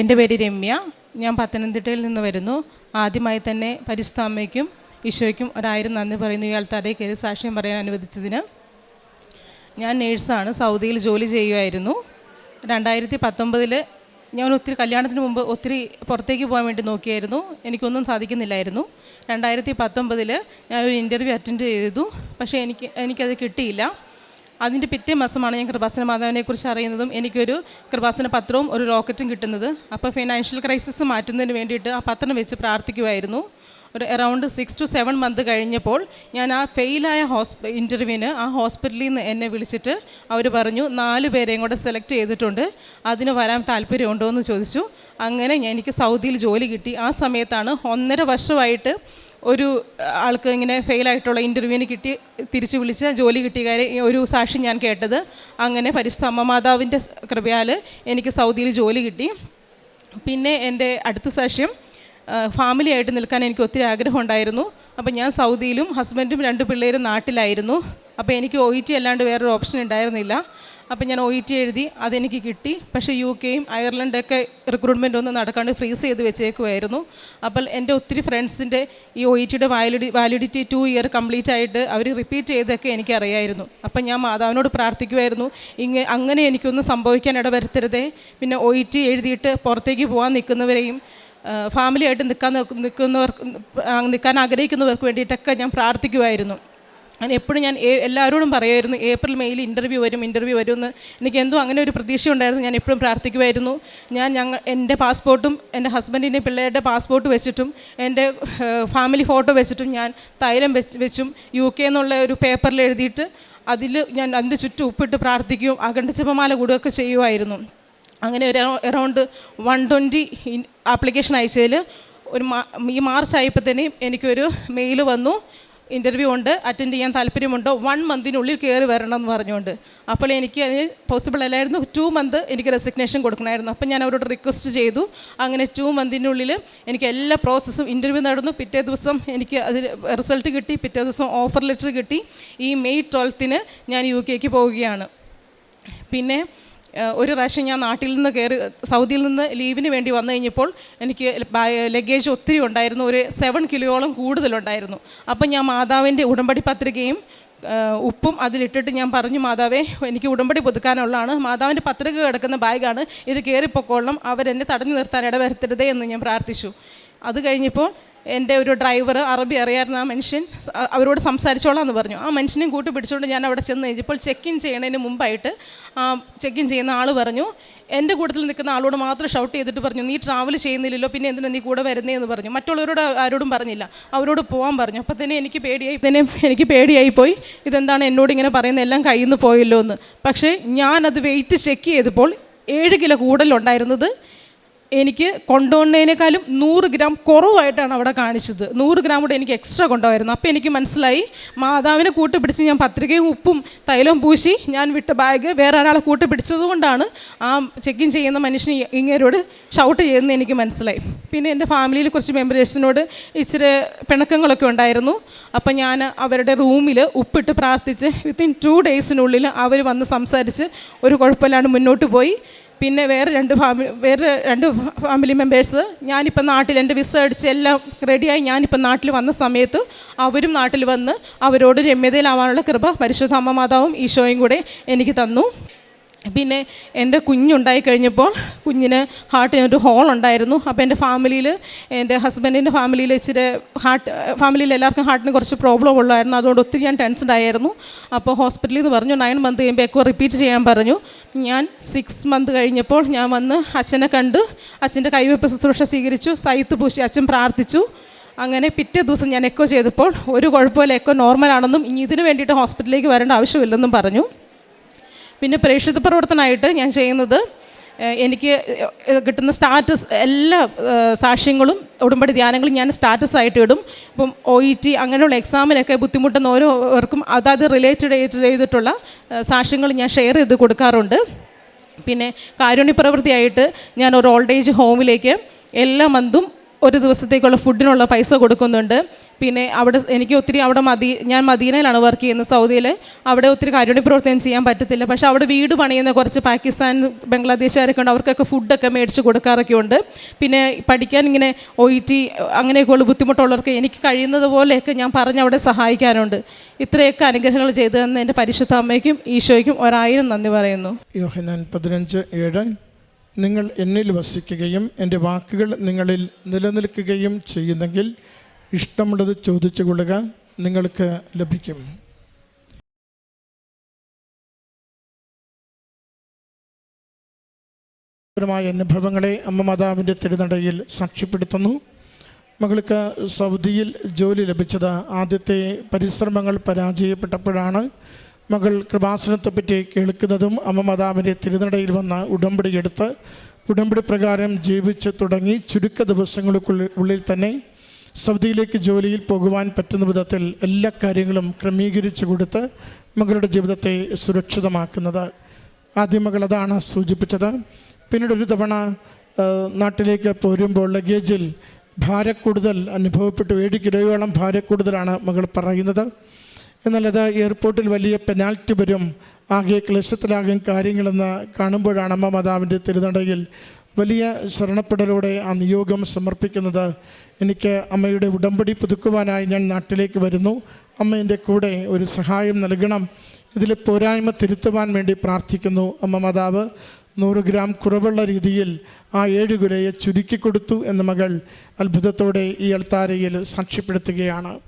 എന്റെ പേര് രമ്യ. ഞാൻ പത്തനംതിട്ടയിൽ നിന്ന് വരുന്നു. ആദ്യമായി തന്നെ പരിശുദ്ധാമ്മയ്ക്കും ഈശോയ്ക്കും ഒരായിരം നന്ദി പറയുന്നു. ഇയാൾ തലയിൽ കയറി സാക്ഷ്യം പറയാൻ അനുവദിച്ചതിന്. ഞാൻ നേഴ്സാണ്. സൗദിയിൽ ജോലി ചെയ്യുമായിരുന്നു രണ്ടായിരത്തി പത്തൊമ്പതിൽ ഞാൻ ഒത്തിരി കല്യാണത്തിന് മുമ്പ് ഒത്തിരി പുറത്തേക്ക് പോകാൻ വേണ്ടി നോക്കിയായിരുന്നു. എനിക്കൊന്നും സാധിക്കുന്നില്ലായിരുന്നു. രണ്ടായിരത്തി പത്തൊമ്പതിൽ ഞാനൊരു ഇന്റർവ്യൂ അറ്റൻഡ് ചെയ്തു. പക്ഷേ എനിക്ക് എനിക്കത് കിട്ടിയില്ല. അതിന്റെ പിറ്റേ മാസമാണ് ഞാൻ കൃപാസന മാതാവിനെക്കുറിച്ച് അറിയുന്നതും എനിക്കൊരു കൃപാസന പത്രവും ഒരു റോക്കറ്റും കിട്ടുന്നത്. അപ്പോൾ ഫിനാൻഷ്യൽ ക്രൈസിസ് മാറ്റുന്നതിന് വേണ്ടിയിട്ട് ആ പത്രം വെച്ച് പ്രാർത്ഥിക്കുമായിരുന്നു ഒരു around six to seven month കഴിഞ്ഞപ്പോൾ ഞാൻ ആ ഫെയിലായ ഹോസ്പി ഇന്റർവ്യൂവിന് ആ ഹോസ്പിറ്റലിൽ നിന്ന് എന്നെ വിളിച്ചിട്ട് അവർ പറഞ്ഞു നാല് പേരെയും കൂടെ സെലക്ട് ചെയ്തിട്ടുണ്ട്. അതിന് വരാൻ താല്പര്യമുണ്ടോ എന്ന് ചോദിച്ചു. അങ്ങനെ എനിക്ക് സൗദിയിൽ ജോലി കിട്ടി. ആ സമയത്താണ് ഒന്നര വർഷമായിട്ട് ഒരു ആൾക്ക് ഇങ്ങനെ ഫെയിലായിട്ടുള്ള ഇന്റർവ്യൂവിന് കിട്ടി തിരിച്ചു വിളിച്ച് ജോലി കിട്ടിയ കാര്യം ഒരു സാക്ഷി ഞാൻ കേട്ടത്. അങ്ങനെ പരിശുദ്ധ അമ്മ മാതാവിന്റെ കൃപയാൽ എനിക്ക് സൗദിയിൽ ജോലി കിട്ടി. പിന്നെ എന്റെ അടുത്ത സാക്ഷ്യം ഫാമിലി ആയിട്ട് നിൽക്കാൻ എനിക്ക് ഒത്തിരി ആഗ്രഹം ഉണ്ടായിരുന്നു. അപ്പോൾ ഞാൻ സൗദിയിലും ഹസ്ബൻഡും രണ്ട് പിള്ളേരും നാട്ടിലായിരുന്നു. അപ്പോൾ എനിക്ക് ഒ ഇ ടി അല്ലാണ്ട് വേറൊരു ഓപ്ഷൻ ഉണ്ടായിരുന്നില്ല. അപ്പോൾ ഞാൻ ഒ ഇ ടി എഴുതി അതെനിക്ക് കിട്ടി. പക്ഷേ യു കെയും അയർലൻഡൊക്കെ റിക്രൂട്ട്മെന്റ് ഒന്നും നടക്കാണ്ട് ഫ്രീസ് ചെയ്ത് വെച്ചേക്കുമായിരുന്നു അപ്പോൾ എന്റെ ഒത്തിരി ഫ്രണ്ട്സിന്റെ ഈ ഒ ഇ ടിയുടെ വാലിഡി വാലിഡിറ്റി ടു ഇയർ കംപ്ലീറ്റ് ആയിട്ട് അവർ റിപ്പീറ്റ് ചെയ്തൊക്കെ എനിക്കറിയായിരുന്നു. അപ്പം ഞാൻ മാതാവിനോട് പ്രാർത്ഥിക്കുമായിരുന്നു ഇങ്ങനെ അങ്ങനെ എനിക്കൊന്നും സംഭവിക്കാൻ ഇടവരുത്തരുതേ. പിന്നെ ഒ ഇ ടി എഴുതിയിട്ട് പുറത്തേക്ക് പോകാൻ നിൽക്കുന്നവരെയും ഫാമിലിയായിട്ട് നിൽക്കാൻ നിൽക്കുന്നവർക്ക് നിൽക്കാൻ ആഗ്രഹിക്കുന്നവർക്ക് വേണ്ടിയിട്ടൊക്കെ ഞാൻ പ്രാർത്ഥിക്കുമായിരുന്നു ഞാൻ എപ്പോഴും ഞാൻ എല്ലാവരോടും പറയുമായിരുന്നു ഏപ്രിൽ മെയ്യിൽ ഇന്റർവ്യൂ വരും ഇന്റർവ്യൂ വരും എന്ന്. എനിക്ക് എന്തോ അങ്ങനെ ഒരു പ്രതീക്ഷ ഉണ്ടായിരുന്നു. ഞാൻ എപ്പോഴും പ്രാർത്ഥിക്കുമായിരുന്നു. ഞാൻ ഞങ്ങൾ എന്റെ പാസ്പോർട്ടും എന്റെ ഹസ്ബൻഡിന്റെ പിള്ളേരുടെ പാസ്പോർട്ട് വെച്ചിട്ടും എന്റെ ഫാമിലി ഫോട്ടോ വെച്ചിട്ടും ഞാൻ തൈലം വെച്ച് വെച്ചും യു കെ എന്നുള്ള ഒരു പേപ്പറിൽ എഴുതിയിട്ട് അതിൽ ഞാൻ അതിന്റെ ചുറ്റും ഉപ്പിട്ട് പ്രാർത്ഥിക്കുകയും അഖണ്ഡജപമാല കൂടുകയൊക്കെ ചെയ്യുമായിരുന്നു. അങ്ങനെ ഒരു എറൗണ്ട് വൺ ട്വന്റി ആപ്ലിക്കേഷൻ അയച്ചതിൽ ഒരു ഈ മാർച്ച് ആയപ്പോൾ തന്നെ എനിക്കൊരു മെയിൽ വന്നു. ഇന്റർവ്യൂ ഉണ്ട് അറ്റൻഡ് ചെയ്യാൻ താല്പര്യമുണ്ടോ? വൺ മന്തിനുള്ളിൽ കയറി വരണം എന്ന് പറഞ്ഞുകൊണ്ട്. അപ്പോൾ എനിക്ക് അതിന് പോസിബിൾ അല്ലായിരുന്നു. ടു മന്ത് എനിക്ക് റെസിഗ്നേഷൻ കൊടുക്കണമായിരുന്നു. അപ്പോൾ ഞാൻ അവരോട് റിക്വസ്റ്റ് ചെയ്തു. അങ്ങനെ ടു മന്തിനുള്ളിൽ എനിക്ക് എല്ലാ പ്രോസസ്സും ഇന്റർവ്യൂ നടന്നു. പിറ്റേ ദിവസം എനിക്ക് അതിൽ റിസൾട്ട് കിട്ടി. പിറ്റേ ദിവസം ഓഫർ ലെറ്റർ കിട്ടി. ഈ മെയ് ട്വൽത്തിന് ഞാൻ യു കെക്ക് പോവുകയാണ്. പിന്നെ ഒരു പ്രാവശ്യം ഞാൻ നാട്ടിൽ നിന്ന് കയറി സൗദിയിൽ നിന്ന് ലീവിന് വേണ്ടി വന്നു കഴിഞ്ഞപ്പോൾ എനിക്ക് ലഗേജ് ഒത്തിരി ഉണ്ടായിരുന്നു. ഒരു സെവൻ കിലോയോളം കൂടുതലുണ്ടായിരുന്നു. അപ്പം ഞാൻ മാതാവിന്റെ ഉടമ്പടി പത്രികയും ഉപ്പും അതിലിട്ടിട്ട് ഞാൻ പറഞ്ഞു മാതാവേ എനിക്ക് ഉടമ്പടി പുതുക്കാനുള്ളതാണ്. മാതാവിന്റെ പത്രിക കിടക്കുന്ന ബാഗാണ്. ഇത് കയറിപ്പോക്കോളണം അവരെന്നെ തടഞ്ഞു നിർത്താൻ ഇടവരുത്തരുതേ എന്ന് ഞാൻ പ്രാർത്ഥിച്ചു. അത് കഴിഞ്ഞപ്പോൾ എന്റെ ഒരു ഡ്രൈവർ അറബി അറിയാവുന്ന ആ മനുഷ്യൻ അവരോട് സംസാരിച്ചോളാം എന്ന് പറഞ്ഞു. ആ മനുഷ്യനെയും കൂട്ടി പിടിച്ചുകൊണ്ട് ഞാൻ അവിടെ ചെന്ന് കഴിഞ്ഞപ്പോൾ ചെക്ക് ഇൻ ചെയ്യണതിന് മുമ്പായിട്ട് ആ ചെക്ക് ഇൻ ചെയ്യുന്ന ആൾ പറഞ്ഞു എന്റെ കൂട്ടത്തിൽ നിൽക്കുന്ന ആളോട് മാത്രം ഷൗട്ട് ചെയ്തിട്ട് പറഞ്ഞു നീ ട്രാവൽ ചെയ്യുന്നില്ലല്ലോ പിന്നെ എന്തിനാ നീ കൂടെ വരുന്നേ? എന്ന് പറഞ്ഞു. മറ്റുള്ളവരോട് ആരോടും പറഞ്ഞില്ല. അവരോട് പോകാൻ പറഞ്ഞു. അപ്പോൾ തന്നെ എനിക്ക് പേടിയായി തന്നെ എനിക്ക് പേടിയായി പോയി. ഇതെന്താണ് എന്നോട് ഇങ്ങനെ പറയുന്നത്? എല്ലാം കയ്യിൽ നിന്ന് പോയല്ലോ എന്ന്. പക്ഷേ ഞാനത് വെയിറ്റ് ചെക്ക് ചെയ്തപ്പോൾ ഏഴ് കിലോ കൂടുതലുണ്ടായിരുന്നത് എനിക്ക് കൊണ്ടുവന്നതിനേക്കാളും നൂറ് ഗ്രാം കുറവായിട്ടാണ് അവിടെ കാണിച്ചത്. നൂറ് ഗ്രാം കൂടെ എനിക്ക് എക്സ്ട്രാ കൊണ്ടുപോയിരുന്നു അപ്പോൾ എനിക്ക് മനസ്സിലായി മാതാവിനെ കൂട്ടുപിടിച്ച് ഞാൻ പത്രികയും ഉപ്പും തൈലവും പൂശി ഞാൻ വിട്ട ബാഗ് വേറെ ഒരാളെ കൂട്ടുപിടിച്ചത് കൊണ്ടാണ് ആ ചെക്ക് ഇൻ ചെയ്യുന്ന മനുഷ്യൻ ഇങ്ങേരോട് ഷൗട്ട് ചെയ്യുന്നത് എനിക്ക് മനസ്സിലായി. പിന്നെ എന്റെ ഫാമിലിയിൽ കുറച്ച് മെമ്പേഴ്സിനോട് ഇച്ചിരി പിണക്കങ്ങളൊക്കെ ഉണ്ടായിരുന്നു. അപ്പോൾ ഞാൻ അവരുടെ റൂമിൽ ഉപ്പിട്ട് പ്രാർത്ഥിച്ച് വിത്തിൻ ടു ഡേയ്സിനുള്ളിൽ അവർ വന്ന് സംസാരിച്ച് ഒരു കുഴപ്പമില്ലാണ്ട് മുന്നോട്ട് പോയി. പിന്നെ വേറെ രണ്ട് ഫാമിലി വേറെ രണ്ട് ഫാമിലി മെമ്പേഴ്സ് ഞാനിപ്പോൾ നാട്ടിൽ എന്റെ വിസ അടിച്ച് എല്ലാം റെഡിയായി ഞാനിപ്പോൾ നാട്ടിൽ വന്ന സമയത്ത് അവരും നാട്ടിൽ വന്ന് അവരോട് രമ്യതയിലാവാനുള്ള കൃപ പരിശുദ്ധ അമ്മ മാതാവും ഈശോയും കൂടെ എനിക്ക് തന്നു. പിന്നെ എന്റെ കുഞ്ഞുണ്ടായി കഴിഞ്ഞപ്പോൾ കുഞ്ഞിന് ഹാർട്ടിന് ഒരു ഹോൾ ഉണ്ടായിരുന്നു. അപ്പോൾ എന്റെ ഫാമിലിയിൽ എന്റെ ഹസ്ബൻഡിന്റെ ഫാമിലിയിൽ ഇച്ചിരി ഹാർട്ട് ഫാമിലിയിൽ എല്ലാവർക്കും ഹാർട്ടിന് കുറച്ച് പ്രോബ്ലം ഉള്ളായിരുന്നു. അതുകൊണ്ട് ഒത്തിരി ഞാൻ ടെൻസ്ഡ് ആയിരുന്നു അപ്പോൾ ഹോസ്പിറ്റലിൽ നിന്ന് പറഞ്ഞു നയൻ മന്ത് കഴിയുമ്പോൾ എക്കോ റിപ്പീറ്റ് ചെയ്യാൻ പറഞ്ഞു. ഞാൻ സിക്സ് മന്ത് കഴിഞ്ഞപ്പോൾ ഞാൻ വന്ന് അച്ഛനെ കണ്ട് അച്ഛന്റെ കൈവയ്പ്പ് ശുശ്രൂഷ സ്വീകരിച്ചു സൈത്ത് പൂശി അച്ഛൻ പ്രാർത്ഥിച്ചു. അങ്ങനെ പിറ്റേ ദിവസം ഞാൻ എക്കോ ചെയ്തപ്പോൾ ഒരു കുഴപ്പമില്ല എക്കോ നോർമലാണെന്നും ഇനി ഇതിന് വേണ്ടിയിട്ട് ഹോസ്പിറ്റലിലേക്ക് വരേണ്ട ആവശ്യമില്ലെന്നും പറഞ്ഞു. പിന്നെ പ്രേക്ഷിത പ്രവർത്തനമായിട്ട് ഞാൻ ചെയ്യുന്നത് എനിക്ക് കിട്ടുന്ന സ്റ്റാറ്റസ് എല്ലാ സാക്ഷ്യങ്ങളും ഉടമ്പടി ധ്യാനങ്ങളും ഞാൻ സ്റ്റാറ്റസ് ആയിട്ട് ഇടും. ഇപ്പം ഒ ഇ ടി അങ്ങനെയുള്ള എക്സാമിനൊക്കെ ബുദ്ധിമുട്ടുന്ന ഓരോവർക്കും അതാത് റിലേറ്റഡ് ചെയ്തിട്ടുള്ള സാക്ഷ്യങ്ങൾ ഞാൻ ഷെയർ ചെയ്ത് കൊടുക്കാറുണ്ട്. പിന്നെ കാരുണ്യ പ്രവൃത്തിയായിട്ട് ഞാൻ ഒരു ഓൾഡ് ഏജ് ഹോമിലേക്ക് എല്ലാ മന്തും ഒരു ദിവസത്തേക്കുള്ള ഫുഡിനുള്ള പൈസ കൊടുക്കുന്നുണ്ട്. പിന്നെ അവിടെ എനിക്ക് ഒത്തിരി അവിടെ മദീ ഞാൻ മദീനയിലാണ് വർക്ക് ചെയ്യുന്നത് സൗദിയിൽ അവിടെ ഒത്തിരി കാരുണ്യ പ്രവർത്തനം ചെയ്യാൻ പറ്റത്തില്ല. പക്ഷേ അവിടെ വീട് പണിയുന്ന കുറച്ച് പാകിസ്ഥാൻ ബംഗ്ലാദേശുകാരൊക്കെ ഉണ്ട്. അവർക്കൊക്കെ ഫുഡൊക്കെ മേടിച്ച് കൊടുക്കാറൊക്കെ ഉണ്ട്. പിന്നെ പഠിക്കാൻ ഇങ്ങനെ ഒ ഇ ടി അങ്ങനെയൊക്കെയുള്ള ബുദ്ധിമുട്ടുള്ളവർക്ക് എനിക്ക് കഴിയുന്നത് പോലെയൊക്കെ ഞാൻ പറഞ്ഞ് അവിടെ സഹായിക്കാനുണ്ട്. ഇത്രയൊക്കെ അനുഗ്രഹങ്ങൾ ചെയ്തു തന്ന എന്റെ പരിശുദ്ധ അമ്മയ്ക്കും ഈശോയ്ക്കും ഒരായിരം നന്ദി പറയുന്നു. പതിനഞ്ച് ഏഴ് നിങ്ങൾ എന്നിൽ വസിക്കുകയും എന്റെ വാക്കുകൾ നിങ്ങളിൽ നിലനിൽക്കുകയും ചെയ്യുന്നെങ്കിൽ ഇഷ്ടമുള്ളത് ചോദിച്ചു കൊള്ളുക നിങ്ങൾക്ക് ലഭിക്കും. മായ അനുഭവങ്ങളെ അമ്മ മാതാവിന്റെ തിരുനടയിൽ സാക്ഷ്യപ്പെടുത്തുന്നു. മകൾക്ക് സൗദിയിൽ ജോലി ലഭിച്ചത് ആദ്യത്തെ പരിശ്രമങ്ങൾ പരാജയപ്പെട്ടപ്പോഴാണ്. മകൾ കൃപാസനത്തെപ്പറ്റി കേൾക്കുന്നതും അമ്മ മദാമിന്റെ തിരുനടയിൽ വന്ന ഉടമ്പടി എടുത്ത് ഉടമ്പടി പ്രകാരം ജീവിച്ച് തുടങ്ങി ചുരുക്ക ദിവസങ്ങൾക്കുള്ളിൽ തന്നെ സൗദിയിലേക്ക് ജോലിയിൽ പോകുവാൻ പറ്റുന്ന വിധത്തിൽ എല്ലാ കാര്യങ്ങളും ക്രമീകരിച്ചു കൊടുത്ത് മകളുടെ ജീവിതത്തെ സുരക്ഷിതമാക്കുന്നത്. ആദ്യം മകൾ അതാണ് സൂചിപ്പിച്ചത്. പിന്നീട് ഒരു തവണ നാട്ടിലേക്ക് പോരുമ്പോൾ ലഗേജിൽ ഭാരക്കൂടുതൽ അനുഭവപ്പെട്ടു ഏഴ് കിലോയോളം ഭാരക്കൂടുതലാണ് മകൾ പറയുന്നത്. എന്നാൽ എയർപോർട്ടിൽ വലിയ പെനാൽറ്റി വരും. ആകെ ക്ലേശത്തിലാകും കാര്യങ്ങളെന്ന് കാണുമ്പോഴാണ് അമ്മ മാതാവിന്റെ തിരുനടയിൽ വലിയ ശരണപ്പെടലോടെ ആ നിയോഗം സമർപ്പിക്കുന്നത്. എനിക്ക് അമ്മയുടെ ഉടമ്പടി പുതുക്കുവാനായി ഞാൻ നാട്ടിലേക്ക് വരുന്നു. അമ്മ എന്റെ കൂടെ ഒരു സഹായം നൽകണം. ഇതിലെ പോരായ്മ തിരുത്തുവാൻ വേണ്ടി പ്രാർത്ഥിക്കുന്നു. അമ്മ മാതാവ് നൂറ് ഗ്രാം കുറവുള്ള രീതിയിൽ ആ ഏഴ് കുലയെ ചുരുക്കി കൊടുത്തു എന്ന മകൾ അത്ഭുതത്തോടെ ഈ അൾത്താരയിൽ സാക്ഷ്യപ്പെടുത്തുകയാണ്.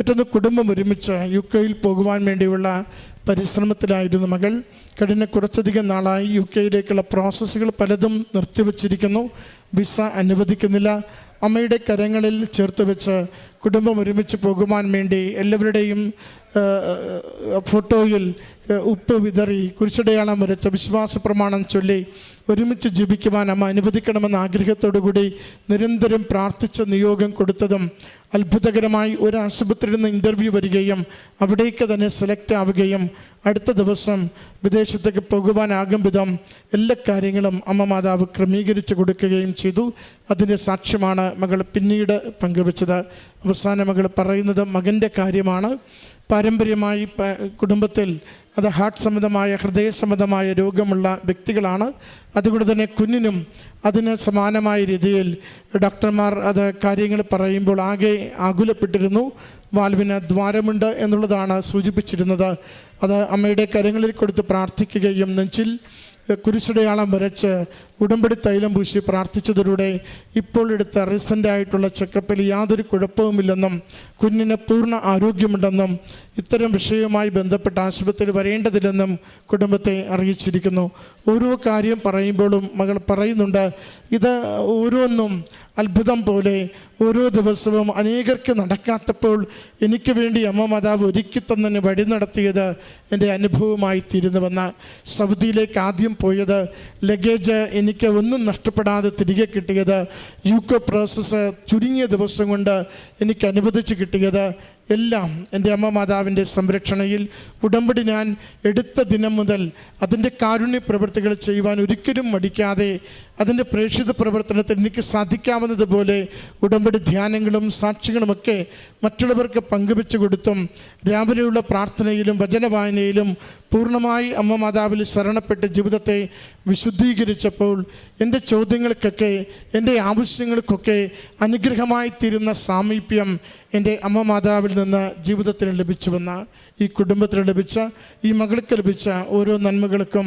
മറ്റൊന്ന് കുടുംബം ഒരുമിച്ച് യു കെയിൽ പോകുവാൻ വേണ്ടിയുള്ള പരിശ്രമത്തിലായിരുന്നു മകൾ. കഴിഞ്ഞ കുറച്ചധികം നാളായി യു കെയിലേക്കുള്ള പ്രോസസ്സുകൾ പലതും നിർത്തിവച്ചിരിക്കുന്നു. വിസ അനുവദിക്കുന്നില്ല. അമ്മയുടെ കരങ്ങളിൽ ചേർത്ത് വെച്ച് കുടുംബം ഒരുമിച്ച് പോകുവാൻ വേണ്ടി എല്ലാവരുടെയും ഫോട്ടോയിൽ ഉപ്പ് വിതറി കുരിശടയാളം വരച്ച വിശ്വാസ പ്രമാണം ചൊല്ലി ഒരുമിച്ച് ജീവിക്കുവാൻ അമ്മ അനുവദിക്കണമെന്ന ആഗ്രഹത്തോടുകൂടി നിരന്തരം പ്രാർത്ഥിച്ച നിയോഗം കൊടുത്തതും അത്ഭുതകരമായി ഒരു ആശുപത്രിയിൽ നിന്ന് ഇന്റർവ്യൂ വരികയും അവിടേക്ക് തന്നെ സെലക്ട് ആവുകയും അടുത്ത ദിവസം വിദേശത്തേക്ക് പോകുവാനാകും വിധം എല്ലാ കാര്യങ്ങളും അമ്മ മാതാവ് ക്രമീകരിച്ച് കൊടുക്കുകയും ചെയ്തു. അതിന്റെ സാക്ഷ്യമാണ് മകൾ പിന്നീട് പങ്കുവച്ചത്. അവസാന മകൾ പറയുന്നത് മകന്റെ കാര്യമാണ്. പാരമ്പര്യമായി കുടുംബത്തിൽ അത് ഹാർട്ട് സംബന്ധമായ ഹൃദയ സംബന്ധമായ രോഗമുള്ള വ്യക്തികളാണ്. അതുകൊണ്ട് തന്നെ കുഞ്ഞിനും അതിന് സമാനമായ രീതിയിൽ ഡോക്ടർമാർ അത് കാര്യങ്ങൾ പറയുമ്പോൾ ആകെ ആകുലപ്പെട്ടിരുന്നു. വാൽവിന് ദ്വാരമുണ്ട് എന്നുള്ളതാണ് സൂചിപ്പിച്ചിരുന്നത്. അത് അമ്മയുടെ കരങ്ങളിൽ കൊടുത്ത് പ്രാർത്ഥിക്കുകയും നെഞ്ചിൽ കുരിശടയാളം വരച്ച് ഉടമ്പടി തൈലം പൂശി പ്രാർത്ഥിച്ചതിലൂടെ ഇപ്പോൾ എടുത്ത റീസെന്റ് ആയിട്ടുള്ള ചെക്കപ്പിൽ യാതൊരു കുഴപ്പവുമില്ലെന്നും കുഞ്ഞിന് പൂർണ ആരോഗ്യമുണ്ടെന്നും ഇത്തരം വിഷയവുമായി ബന്ധപ്പെട്ട് ആശുപത്രിയിൽ വരേണ്ടതില്ലെന്നും കുടുംബത്തെ അറിയിച്ചിരിക്കുന്നു. ഓരോ കാര്യം പറയുമ്പോഴും മകൾ പറയുന്നുണ്ട് ഇത് ഓരോന്നും അത്ഭുതം പോലെ ഓരോ ദിവസവും അനേകർക്ക് നടക്കാത്തപ്പോൾ എനിക്ക് വേണ്ടി അമ്മ മാതാവ് ഒരുക്കി തന്നതിന് വഴി നടത്തിയത് എന്റെ അനുഭവമായി തീരുന്നുവെന്ന് സൗദിയിലേക്ക് ആദ്യം പോയത് ലഗേജ് എനിക്ക് ഒന്നും നഷ്ടപ്പെടാതെ തിരികെ കിട്ടിയത് യുക്കോ പ്രോസസ്സ് ചുരുങ്ങിയ ദിവസം കൊണ്ട് എനിക്ക് അനുവദിച്ച് കിട്ടിയത് എല്ലാം എന്റെ അമ്മ മാതാവിന്റെ സംരക്ഷണയിൽ. ഉടമ്പടി ഞാൻ എടുത്ത ദിനം മുതൽ അതിന്റെ കാരുണ്യ പ്രവൃത്തികൾ ചെയ്യുവാൻ ഒരിക്കലും മടിക്കാതെ അതിന്റെ പ്രേക്ഷിത പ്രവർത്തനത്തിൽ എനിക്ക് സാധിക്കാവുന്നതുപോലെ ഉടമ്പടി ധ്യാനങ്ങളും സാക്ഷ്യങ്ങളുമൊക്കെ മറ്റുള്ളവർക്ക് പങ്കുവെച്ചു കൊടുത്തും രാവിലെയുള്ള പ്രാർത്ഥനയിലും വചനവായനയിലും പൂർണമായി അമ്മ മാതാവിൽ ശരണപ്പെട്ട് ജീവിതത്തെ വിശുദ്ധീകരിച്ചപ്പോൾ എന്റെ ചോദ്യങ്ങൾക്കൊക്കെ എന്റെ ആവശ്യങ്ങൾക്കൊക്കെ അനുഗ്രഹമായി തീരുന്ന സാമീപ്യം എന്റെ അമ്മ മാതാവിൽ നിന്ന് ജീവിതത്തിന് ലഭിച്ചുവെന്ന് ഈ കുടുംബത്തിന് ലഭിച്ച ഈ മകൾക്ക് ലഭിച്ച ഓരോ നന്മകൾക്കും